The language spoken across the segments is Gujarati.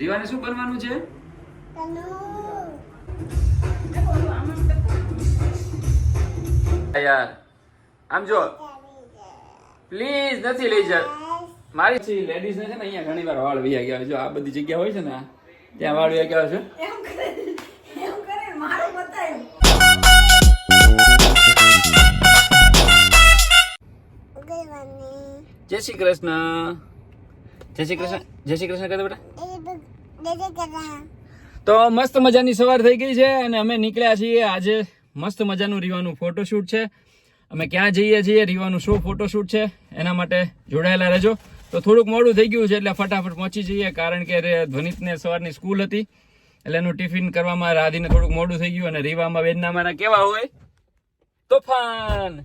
રીવાને શું બનવાનું છે? યાર. આમ જો. પ્લીઝ નથી લઈ જા મારી લેડીઝ ને છે ને અહીંયા ઘણી વાર વાળ વૈયા ગયા. જો આ બધી જગ્યા હોય છે ને ત્યાં વાળ વૈયા ગયા છે. એમ કરે એમ કરે મારું બતાવ્યું જય શ્રી કૃષ્ણ. જય શ્રી કૃષ્ણ. જય શ્રી કૃષ્ણ કહે બેટા. તો મસ્ત મજાની સવાર થઈ ગઈ છે અને અમે નીકળ્યા છીએ આજે મસ્ત મજાનું રીવાનું ફોટોશૂટ છે. અમે ક્યાં જઈએ છીએ રીવાનું શું ફોટોશૂટ છે એના માટે જોડાયેલા રહેજો. તો થોડુંક મોડું થઈ ગયું છે એટલે ફટાફટ પહોંચી જઈએ કારણ કે ધ્વનિતને સવારની સ્કૂલ હતી. એટલે એનું ટિફિન કરવામાં રાધીને થોડુંક મોડું થઈ ગયું અને રીવામાં બેનના મારા કેવા હોય? તોફાન!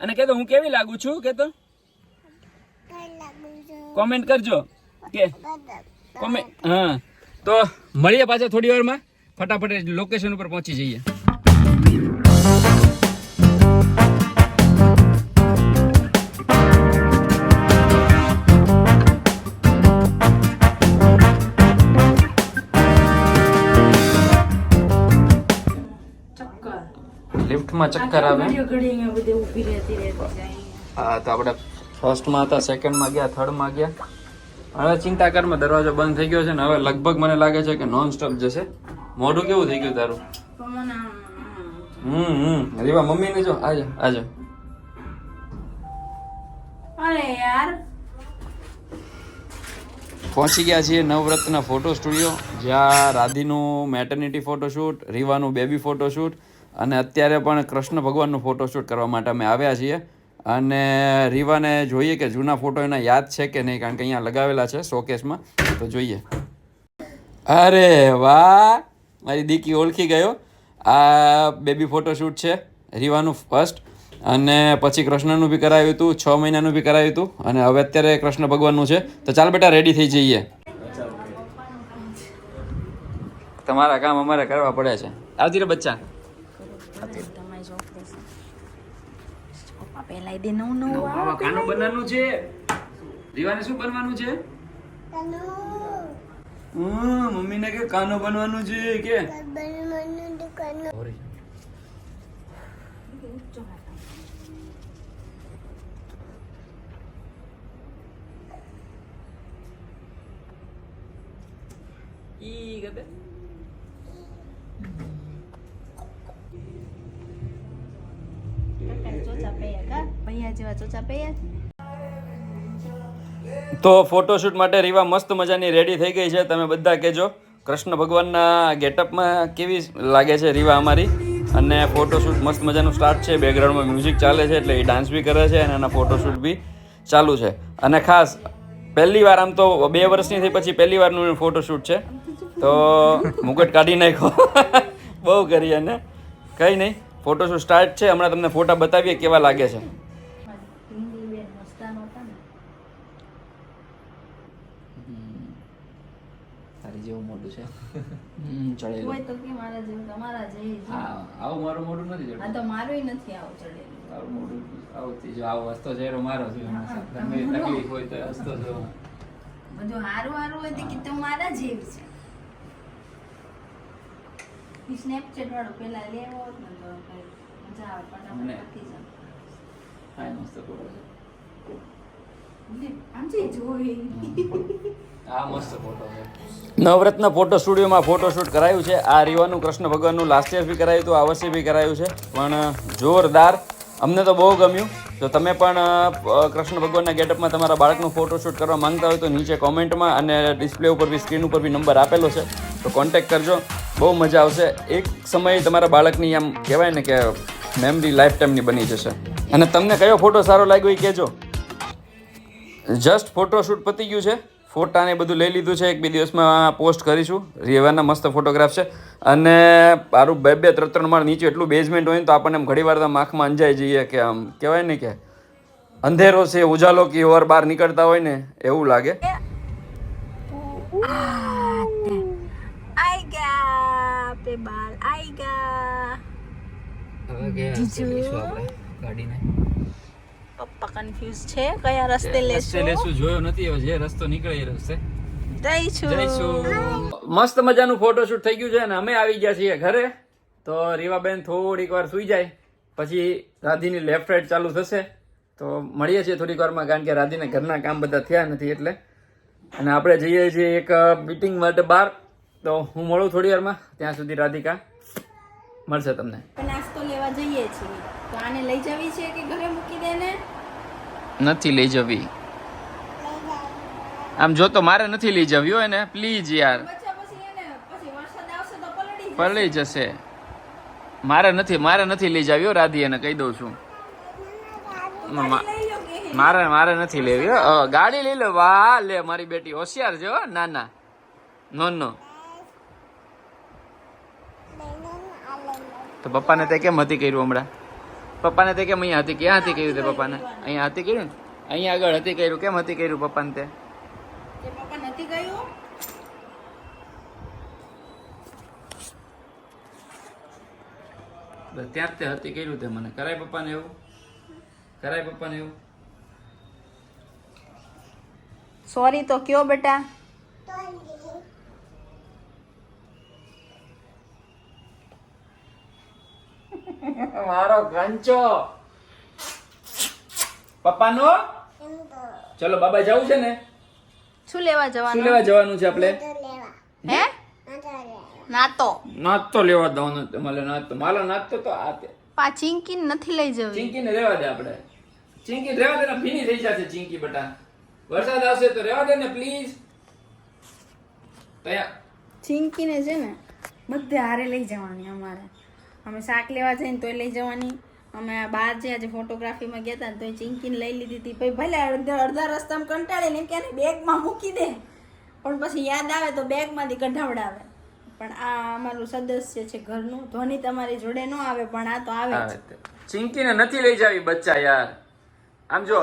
અને કહેતો હું કેવી લાગુ છું? કેતો? કોમેન્ટ કરજો. કે કોમેન્ટ હા. તો મળીએ પાછા થોડી વારમાં. ફટાફટ લોકેશન ઉપર પહોંચી જઈએ. ચક્કર. લિફ્ટમાં ચક્કર આવે? ઘડીએ ઘડીએ અહીંયા બધે ઊભી રહેતી રહેતી જાય. હા તો આપણે ફર્સ્ટમાં હતા સેકન્ડમાં ગયા થર્ડમાં ગયા. હવે ચિંતા કરમાં દરવાજો બંધ થઈ ગયો છે ને હવે લગભગ મને લાગે છે કે નોન સ્ટોપ જશે. મોઢું કેવું થઈ ગયું તારું? હમ હમ. રીવા મમ્મીને જો આજો આજો અરે યાર. પહોંચી ગયા છીએ નવરત્ન ફોટો સ્ટુડિયો જ્યાં રાધીનું મેટર્નિટી ફોટોશૂટ રીવાનું બેબી ફોટોશૂટ અને અત્યારે પણ કૃષ્ણ ભગવાનનું ફોટોશૂટ કરવા માટે અમે આવ્યા છીએ. અને રીવાને જોઈએ કે જૂના ફોટો એના યાદ છે કે નહીં, કારણ કે અહીંયા લગાવેલા છે શોકેસમાં. તો જોઈએ. અરે વાહ! મારી દીકી ઓળખી ગયો. આ બેબી ફોટોશૂટ છે, રીવાનું ફર્સ્ટ અને પછી કૃષ્ણનું બી કરાવ્યું હતું છ મહિનાનું બી કરાવ્યું હતું અને હવે અત્યારે કૃષ્ણ ભગવાનનું છે. તો ચાલ બેટા રેડી થઈ જઈએ. તમારા કામ અમારે કરવા પડે છે. આવતી રે બચ્ચા તમારી છોકરી છે પપ્પા પહેલા દે નવું નવું મામા કાનો બનવાનું છે? દીવાને શું બનવાનું છે? કાનો હમ, મમ્મીને કે કાનો બનવાનું છે કે? Sorry. ઈ ગદે તો ફોટોશૂટ માટે રીવા મસ્ત મજાની રેડી થઈ ગઈ છે. તમે બધા કહેજો, કૃષ્ણ ભગવાનના ગેટઅપમાં કેવી લાગે છે રીવા અમારી? અને ફોટોશૂટ મસ્ત મજાનું સ્ટાર્ટ છે. બેકગ્રાઉન્ડમાં મ્યુઝિક ચાલે છે, એટલે એ ડાન્સ બી કરે છે અને એના ફોટોશૂટ બી ચાલુ છે. અને ખાસ, પહેલી વાર આમ તો બે વર્ષની થઈ પછી પહેલી વારનું ફોટોશૂટ છે. તો મુકટ કાઢી નાખ્યો. બહુ કરી અને કંઈ નહીં. ફોટોશૂટ સ્ટાર્ટ છે. હમણાં તમને ફોટા બતાવીએ કેવા લાગે છે. હિન્દી બેન મસ્તાન હતા ને તારી જેવું મોટું છે. ચડેલું. હોય તો કે મારા જેવું તમારા જેવી. હા આવું મારું નથી આ જડતું તો મારું નથી આવું ચડેલું. મોઢું આવું જો આવો હસતો ચહેરો મારો છે ગમે તકલીફ હોય તો હસતો જો બધું હારું હારું હોય તો કે તમારા મારા છે. ઈ સ્નેપચેટ વાળો પેલા લેવો હોત ને તો કઈ મજા આવે પણ આપણે પતી જાય હા મસ્ત ફોટો નવરત્ન ફોટો સ્ટુડિયોમાં ફોટોશૂટ કરાયું છે. આ રીવાનું કૃષ્ણ ભગવાનનું લાસ્ટ યર બી કરાયું હતું આ વર્ષે બી કરાયું છે. પણ જોરદાર. અમને તો બહુ ગમ્યું. તો તમે પણ કૃષ્ણ ભગવાનના ગેટઅપમાં તમારા બાળકનું ફોટોશૂટ કરવા માંગતા હોય તો નીચે કોમેન્ટમાં અને ડિસ્પ્લે ઉપર બી સ્ક્રીન ઉપર બી નંબર આપેલો છે. તો કોન્ટેક્ટ કરજો. બહુ મજા આવશે. એક સમયે તમારા બાળકની આમ કહેવાય ને કે મેમરી લાઈફ ટાઈમની બની જશે. અને તમને કયો ફોટો સારો લાગ્યો એ કહેજો. જસ્ટ ફોટોશૂટ પતી ગયું છે. ફોટા ને બધું લઈ લીધું છે. એક બે દિવસમાં પોસ્ટ કરીશું. રેવાના મસ્ત ફોટોગ્રાફ છે. અને મારું બે બે ત્રણ ત્રણ માળ નીચે એટલું બેઝમેન્ટ હોય ને તો આપણને એમ ઘણી વાર આંખમાં અંજાઈ જઈએ કે આમ કહેવાય ને કે અંધેરો છે, ઉજાલો કે ઓર બહાર નીકળતા હોય ને એવું લાગે આઈ ગયા પે બાલ આઈ ગયા ગાડીને પપ્પા કન્ફ્યુઝ છે કયા રસ્તે લેશું? લેશું જોયો નથી હવે જે રસ્તો નીકળે એ રસ્તે. મસ્ત મજાનું ફોટોશૂટ થઈ ગયું છે અને અમે આવી ગયા છીએ ઘરે. તો રીવાબેન થોડીક વાર સુઈ જાય પછી રાધીની લેફ્ટ રાઈટ ચાલુ થશે. તો મળીએ છીએ થોડીક વારમાં કારણ કે રાધીને ઘરના કામ બધા થયા નથી એટલે. અને આપણે જઈએ છીએ એક મિટિંગ માટે બહાર. તો હું મળું થોડી વારમાં ત્યાં સુધી રાધિકા. મળશે તમને. નાસ્તો લેવા જઈએ છીએ. તો આને લઈ જવી છે કે ઘરે મૂકી દે ને? નથી લઈ જવી. આમ જો તો મારે નથી લઈ જવી હોય ને પ્લીઝ યાર. પલળી જશે. મારે નથી મારે નથી લઈ જવી હો રાધી એને કહી દઉં છું. મારે મારે નથી લેવી હો. ગાડી લઈ લો. વાહ લે મારી બેટી હોશિયાર છે હો. ના ના. નો નો. તો પપ્પાને તે કેમ હતી કર્યું હમણાં? પપ્પાને તે કેમ અહીંયા હતી ક્યાં હતી કર્યું તે પપ્પાને? અહીંયા હતી કર્યું ને? અહીંયા આગળ હતી કર્યું. કેમ હતી કર્યું પપ્પાને તે? તે પપ્પા નથી ગયું? ત્યાં જ તે હતી કર્યું તે મને. કરાય પપ્પાને એવું? કરાય પપ્પાને એવું? સોરી તો કયો બેટા? મારો ગાંચો પપ્પાનો? ચલો બાબા જવું છે ને? શું લેવા શું લેવા જવાનું છે આપણે? હે? નાતો. નાતો લેવા દવાનું તમારે નાત મારો નાતો તો આ પા ચિંકી નથી લઈ જવી. ચિંકીને રહેવા દે આપણે. ચિંકી રહેવા દે ને ભીની થઈ જશે ચિંકી બટા. વરસાદ આવશે તો રેવા દે ને પ્લીઝ તયા ચિંકીને છે ને બધે હારે લઈ જવાની અમારે. અમે શાક લેવા જઈને તોય લઈ જવાની. અમે આ બહાર જે આજે ફોટોગ્રાફીમાં ગયા હતા તોય ચિંકીને લઈ લીધી હતી. ભાઈ, ભલે અડધા રસ્તામાં કંટાળીને ક્યાંને બેગમાં મૂકી દે. પણ પછી યાદ આવે તો બેગમાંથી કઢાવડાવે પણ આ અમારું સદસ્ય છે ઘરનું. ધોની તમારી જોડે ન આવે, પણ આ તો આવે ચિંકીને નથી લઈ જાવી બચ્ચા યાર. આમ જો.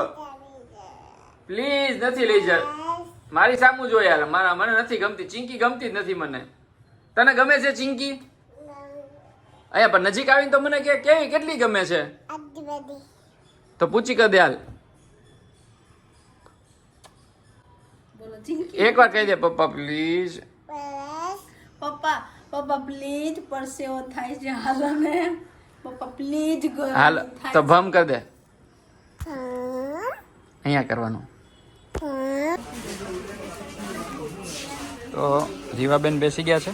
પ્લીઝ નથી લઈ જાવી મારી સામું જો યાર મારા મને નથી ગમતી. ચિંકી ગમતી જ નથી મને. તને ગમે છે ચિંકી? અહીંયા પણ નજીક આવીને તો મને કે કેવી? કેટલી ગમે છે? તો પૂછી કર દે હાલ. એક વાર કહી દે પપ્પા પ્લીઝ પપ્પા પપ્પા પ્લીઝ પરસેવો થાય છે હાલ ને પપ્પા પ્લીઝ હાલ તો ભમ કર દે. અહીંયા કરવાનું. તો રીવાબેન બેસી ગયા છે.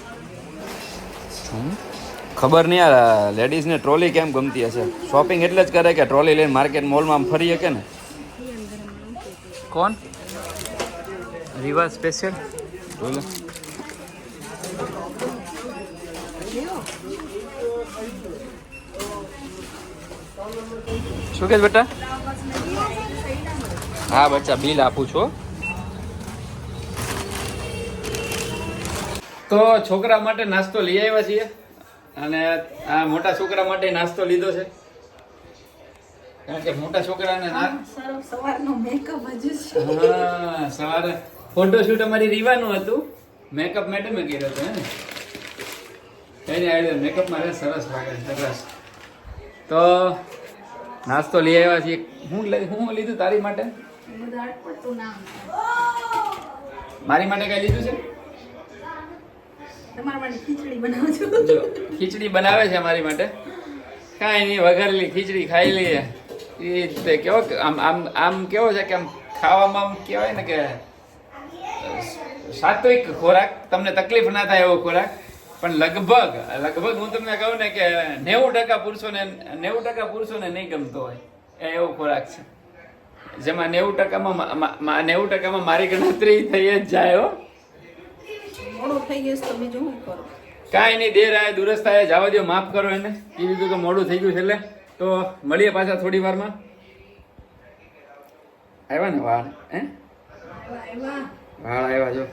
હમ. ખબર નહીં યાર લેડીઝને ટ્રોલી કેમ ગમતી હશે? શોપિંગ એટલે જ કરે કે ટ્રોલી લઈને માર્કેટ મોલમાં ફરી શકે ને? કોણ? રીવા સ્પેશિયલ બોલો. શું કે બેટા? હા બચ્ચા બિલ આપું છું તો છોકરા માટે નાસ્તો લઈ આવ્યા છીએ. અને આ મોટા છોકરા માટે નાસ્તો લીધો છે. કારણ કે મોટા છોકરાને ના સવારનો મેકઅપ હજુ છે. હા સવારે ફોટોશૂટ અમારી રીવાનું હતું. મેકઅપ મેડમે કર્યો હતો હે એની આઈડિયા મેકઅપમાં રહે સરસ લાગે સરસ. તો નાસ્તો લઈ આવ્યા છીએ. હું હું લીધું તારી માટે? મારી માટે કઈ લીધું છે? તમારા ખીચડી બનાવે છે. મારી માટે. કાંઈ નહીં, વઘારેલી ખીચડી ખાઈ લઈએ. એ તે કેવો આમ આમ આમ કેવો છે કે આમ ખાવામાં આમ કહેવાય ને કે સાત્વિક ખોરાક, તમને તકલીફ ના થાય એવો ખોરાક. પણ લગભગ લગભગ હું તમને કહું ને કે નેવું ટકા પુરુષોને, નેવું ટકા પુરુષોને નહીં ગમતો હોય એ એવો ખોરાક છે. જેમાં નેવું ટકામાં નેવું ટકામાં મારી ગણતરી થઈ જ જાય હો. મોડું થઈ ગયું તો બીજું શું કરું? કાંઈ નહીં દેર આય દુરસ્ત જવા દો માફ કરો એને. કીધું હતું કે મોડું થઈ ગયું છે એટલે. તો મળીએ પાછા થોડી વારમાં. આવ્યા ને વાળ હે? વાળ આવ્યા જો.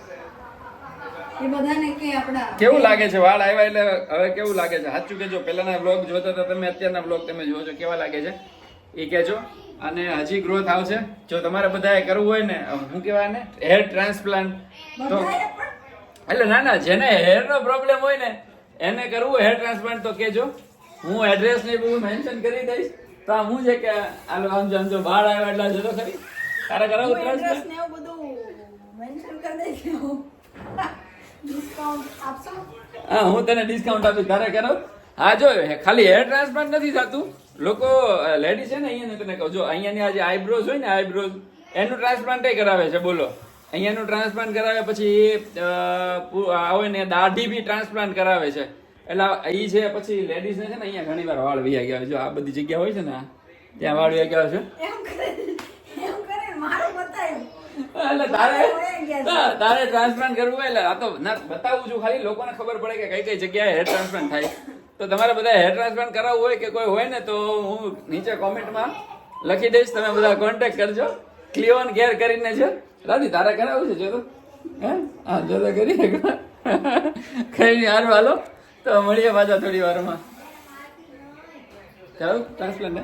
એ બધાને કે આપડા કેવું લાગે છે? વાળ આવ્યા એટલે હવે કેવું લાગે છે? સાચું કેજો પહેલાના બ્લોગ જોતા હતા તમે અત્યારના બ્લોગ તમે જુઓ છો કેવા લાગે છે? એ કહેજો. અને હજી ગ્રોથ આવશે. જો તમારે બધાએ કરવું હોય ને શું કહેવાય ને હેર ટ્રાન્સપ્લાન્ટ તો એટલે ના ના જેને હેર નો પ્રોબ્લેમ હોય ને એને કરવું હેર ટ્રાન્સપ્લાન્ટ તો કેજો હું એડ્રેસ ને બધું મેન્શન કરી દઈશ. તો હું છે કે આલો આમ જો આમ જો બાળ આવ્યો એટલે જતો ખરી તારે કરાવું એડ્રેસ ટ્રાન્સપ્લાન્ટ ને એવું બધું મેન્શન કરી દઈશ ડિસ્કાઉન્ટ આપશો? હા હું તને ડિસ્કાઉન્ટ આપીશ. તારે કરાવ હા જો ખાલી હેર ટ્રાન્સપ્લાન્ટ નથી થતું. લોકો લેડી છે ને અહીંયા તને કહું જો અહીંયાની આ જે આઈબ્રોઝ હોય ને આઈબ્રોઝ એનું ટ્રાન્સપ્લાન્ટ કરાવે છે બોલો. અહીંયાનું ટ્રાન્સપ્લાન્ટ કરાવે પછી એ આવે ને દાઢી બી ટ્રાન્સપ્લાન્ટ કરાવે છે. એટલે એ છે પછી લેડીઝ ને છે ને અહીંયા ઘણી વાર વાળ વહી ગયા જો આ બધી જગ્યા હોય છે ને ત્યાં વાળ વહી ગયા છે. એટલે તારે તારે ટ્રાન્સપ્લાન્ટ કરવું હોય એટલે આ તો ના બતાવું છું ખાલી લોકોને ખબર પડે કે કઈ કઈ જગ્યાએ હેર ટ્રાન્સપ્લાન્ટ થાય. તો તમારે બધા હેર ટ્રાન્સપ્લાન્ટ કરાવવું હોય કે કોઈ હોય ને તો હું નીચે કોમેન્ટમાં લખી દઈશ. તમે બધા કોન્ટેક્ટ કરજો. ક્લિયોન ગેર કરીને છે રાધી તારા કરાવું છે જોતો હે? હા જોતો કરી કઈ નહીં હાર વાલો તો મળીએ પાછા થોડી વારમાં. કરાવું ટ્રાન્સપ્લાન્ટ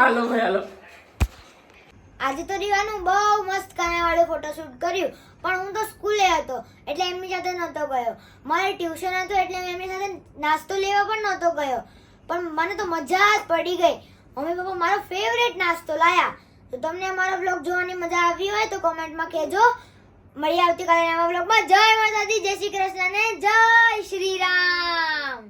હાલો ભાઈ હાલો. આજે તો રીવાનું બહુ મસ્ત કાનાવાળું ફોટોશૂટ કર્યું પણ હું તો સ્કૂલે હતો એટલે એમની સાથે નહોતો ગયો. મારે ટ્યુશન હતું એટલે એમની સાથે નાસ્તો લેવા પણ નહોતો ગયો. પણ મને તો મજા જ પડી ગઈ. મમ્મી પપ્પા મારો ફેવરેટ નાસ્તો લાયા. તો તમને અમારો બ્લોગ જોવાની મજા આવી હોય તો કોમેન્ટમાં કહેજો. મળીએ આવતીકાલે નવા બ્લોગમાં જય માતાજી, જય શ્રી કૃષ્ણ ને જય શ્રી રામ.